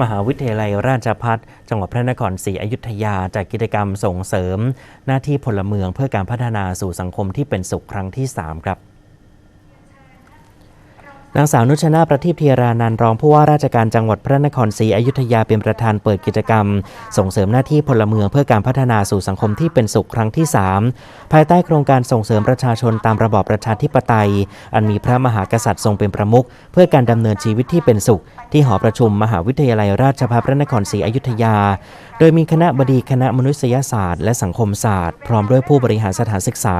มหาวิทยาลัยราชพัฒจังหวัดพระนครศรีอยุธยาจัดกิจกรรมส่งเสริม หน้าที่พลเมืองเพื่อการพัฒนาสู่สังคมที่เป็นสุขครั้งที่ 3 ครับ นางสาวนุชนาประทีปเทียรานันรองผู้ว่าราชการจังหวัดพระนครศรีอยุธยาเป็นประธานเปิดกิจกรรม ส่งเสริมหน้าที่พลเมืองเพื่อการพัฒนาสู่สังคมที่เป็นสุขครั้งที่ 3 ภายใต้โครงการส่งเสริมประชาชนตามระบอบประชาธิปไตย อันมีพระมหากษัตริย์ทรงเป็นประมุขเพื่อการดำเนินชีวิตที่เป็นสุข ที่หอประชุมมหาวิทยาลัยราชภัฏพระนครศรีอยุธยา โดยมีคณะบดีคณะมนุษยศาสตร์ และสังคมศาสตร์ พร้อมด้วยผู้บริหารสถานศึกษา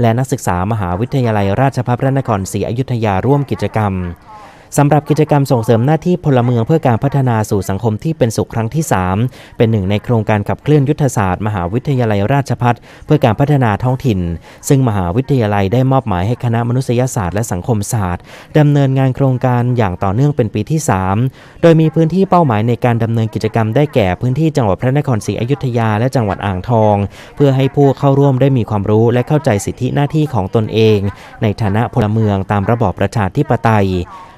และนักศึกษามหาวิทยาลัยราชภัฏพระนครศรีอยุธยาร่วมกิจกรรม um, สำหรับกิจกรรมส่งเสริมหน้าที่พลเมืองเพื่อการพัฒนาสู่สังคมที่เป็นสุขครั้งที่ 3 เป็นหนึ่งในโครงการขับเคลื่อนยุทธศาสตร์มหาวิทยาลัยราชภัฏเพื่อการพัฒนาท้องถิ่น ซึ่งมหาวิทยาลัยได้มอบหมายให้คณะมนุษยศาสตร์และสังคมศาสตร์ดำเนินงานโครงการอย่างต่อเนื่องเป็นปีที่ 3 โดยมีพื้นที่เป้าหมายในการดำเนินกิจกรรมได้แก่พื้นที่จังหวัดพระนครศรีอยุธยาและจังหวัดอ่างทอง เพื่อให้ผู้เข้าร่วมได้มีความรู้และเข้าใจสิทธิหน้าที่ของตนเอง ในฐานะพลเมืองตามระบอบประชาธิปไตย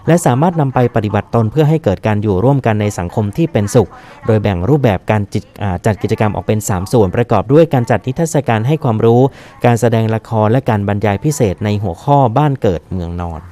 และสามารถนำไปปฏิบัติตนเพื่อให้เกิดการอยู่ร่วมกันในสังคมที่เป็นสุข โดยแบ่งรูปแบบการจ,จัดกิจกรรมออกเป็น 3 ส่วนประกอบด้วยการจัดนิทรรศการให้ความรู้ การแสดงละครและการบรรยายพิเศษในหัวข้อบ้านเกิดเมืองนอน